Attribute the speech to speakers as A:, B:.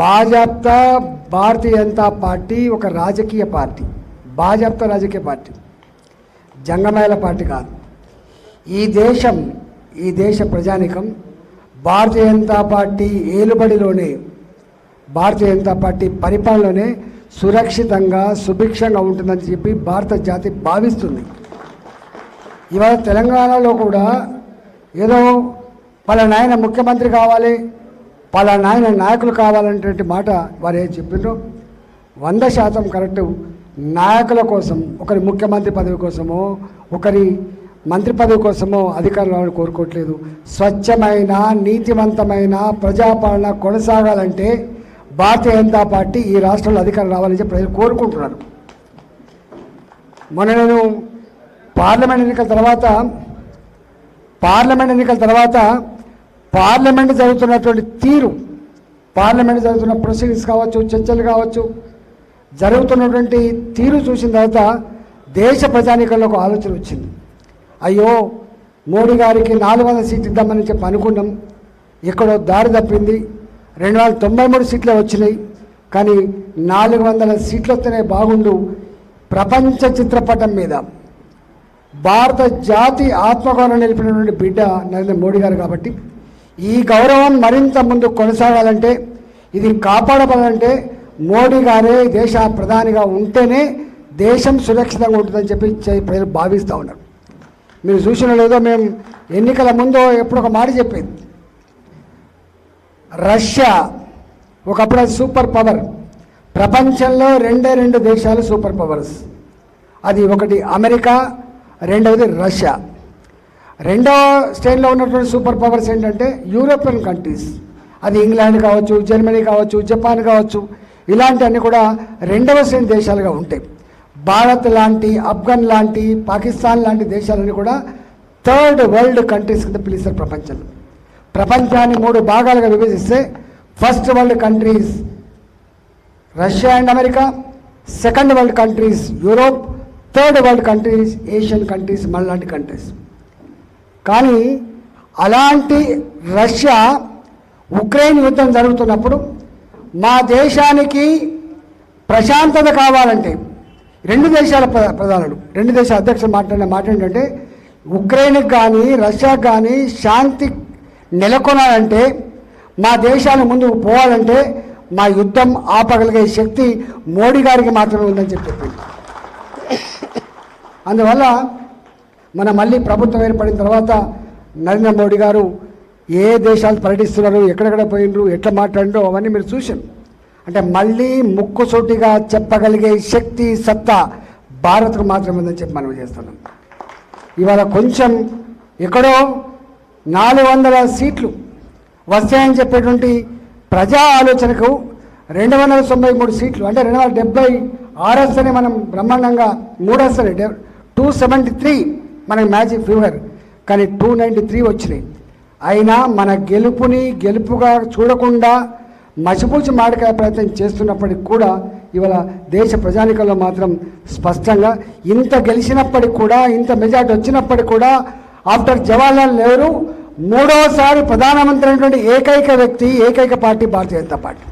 A: భాజప్తా భారతీయ Janata party ఒక రాజకీయ party. భాజప్తా రాజకీయ పార్టీ. జంగమేళ పార్టీ కాదు. ఈ దేశం ఈ దేశ ప్రజానికం భారతీయ జనతా పార్టీ ఏలుబడిలోనే భారతీయ జనతా పార్టీ పరిపాలనలోనే సురక్షితంగా సుభిక్షంగా ఉంటుందని చెప్పి భారత జాతి భావిస్తుంది. ఇవాళ తెలంగాణలో కూడా ఏదో పలా నాయన ముఖ్యమంత్రి కావాలి పలా నాయన నాయకులు కావాలనేటువంటి మాట వారు ఏం చెప్పిండ్రో? వంద శాతం కరెక్టు. నాయకుల కోసం ఒకరి ముఖ్యమంత్రి పదవి కోసమో ఒకరి మంత్రి పదవి కోసమో అధికారులు కోరుకోవట్లేదు. స్వచ్ఛమైన నీతివంతమైన ప్రజాపాలన కొనసాగాలంటే భారతీయ జనతా పార్టీ ఈ రాష్ట్రంలో అధికారం రావాలని చెప్పి ప్రజలు కోరుకుంటున్నారు. మొన్న నేను పార్లమెంట్ ఎన్నికల తర్వాత పార్లమెంట్ ఎన్నికల తర్వాత పార్లమెంట్ జరుగుతున్నటువంటి తీరు పార్లమెంట్ జరుగుతున్న ప్రొసీడింగ్స్ కావచ్చు చర్చలు కావచ్చు జరుగుతున్నటువంటి తీరు చూసిన తర్వాత దేశ ప్రజానికంలో ఒక ఆలోచన వచ్చింది. అయ్యో మోడీ గారికి నాలుగు వందల సీట్లు ఇద్దామని చెప్పి అనుకున్నాం. ఎక్కడో దారి తప్పింది. రెండు వందల తొంభై మూడు సీట్లే వచ్చినాయి. కానీ నాలుగు వందల సీట్లు వస్తేనే బాగుండు ప్రపంచ చిత్రపటం మీద. భారత జాతి ఆత్మగౌరవం నిలిపినటువంటి బిడ్డ నరేంద్ర మోడీ గారు కాబట్టి ఈ గౌరవం మరింత ముందు కొనసాగాలంటే ఇది కాపాడబడాలంటే మోడీ గారే దేశ ప్రధానిగా ఉంటేనే దేశం సురక్షితంగా ఉంటుందని చెప్పి చే- ప్రజలు భావిస్తూ ఉన్నారు. మీరు చూసిన లేదో మేము ఎన్నికల ముందు ఎప్పుడు ఒక మాట చెప్పేది. రష్యా ఒకప్పుడు అది సూపర్ పవర్. ప్రపంచంలో రెండే రెండు దేశాలు సూపర్ పవర్స్. అది ఒకటి అమెరికా రెండవది రష్యా. రెండవ స్టేజ్లో ఉన్నటువంటి సూపర్ పవర్స్ ఏంటంటే యూరోపియన్ కంట్రీస్. అది ఇంగ్లాండ్ కావచ్చు జర్మనీ కావచ్చు జపాన్ కావచ్చు. ఇలాంటివన్నీ కూడా రెండవ శ్రేణి దేశాలుగా ఉంటాయి. భారత్ లాంటి ఆఫ్ఘన్ లాంటి పాకిస్తాన్ లాంటి దేశాలన్నీ కూడా థర్డ్ వరల్డ్ కంట్రీస్ కింద పిలుస్తారు ప్రపంచంలో. ప్రపంచాన్ని మూడు భాగాలుగా విభజిస్తే first world countries Russia and America second world countries Europe third world countries Asian countries మళ్ళాంటి countries. కానీ అలాంటి రష్యా ఉక్రెయిన్ యుద్ధం జరుగుతున్నప్పుడు మా దేశానికి ప్రశాంతత కావాలంటే రెండు దేశాల ప్ర- ప్రధానులు రెండు దేశాల అధ్యక్షులు మాట్లాడిన మాట ఏంటంటే ఉక్రెయిన్కి కానీ రష్యాకి కానీ శాంతి నెలకొనాలంటే మా దేశాన్ని ముందుకు పోవాలంటే మా యుద్ధం ఆపగలిగే శక్తి మోడీ గారికి మాత్రమే ఉందని చెప్పి చెప్పింది. అందువల్ల మన మళ్ళీ ప్రభుత్వం ఏర్పడిన తర్వాత నరేంద్ర మోడీ గారు ఏ దేశాలు పర్యటిస్తున్నారు ఎక్కడెక్కడ పోయినరు ఎట్లా మాట్లాడినో అవన్నీ మీరు చూశారు. అంటే మళ్ళీ ముక్కుసూటిగా చెప్పగలిగే శక్తి సత్తా భారత్కు మాత్రమే ఉందని చెప్పి మనం చేస్తున్నాం. ఇవాళ కొంచెం ఎక్కడో నాలుగు వందల సీట్లు వస్తాయని చెప్పేటువంటి ప్రజా ఆలోచనకు రెండు వందల తొంభై మూడు సీట్లు అంటే రెండు వందల డెబ్బై ఆరు వస్తేనే మనం బ్రహ్మాండంగా మూడు వస్తాయి టూ సెవెంటీ త్రీ మనకి మ్యాజిక్ ఫీవర్ కానీ టూ నైంటీ త్రీ వచ్చినాయి. అయినా మన గెలుపుని గెలుపుగా చూడకుండా మసిపూచి మాడకాయ ప్రయత్నం చేస్తున్నప్పటికి కూడా ఇవాళ దేశ ప్రజానికంలో మాత్రం స్పష్టంగా ఇంత గెలిచినప్పటికి కూడా ఇంత మెజార్టీ వచ్చినప్పటికి కూడా ఆఫ్టర్ జవహర్లాల్ నెహ్రూ మూడోసారి ప్రధానమంత్రి అయినటువంటి ఏకైక వ్యక్తి ఏకైక పార్టీ భారతీయ జనతా పార్టీ.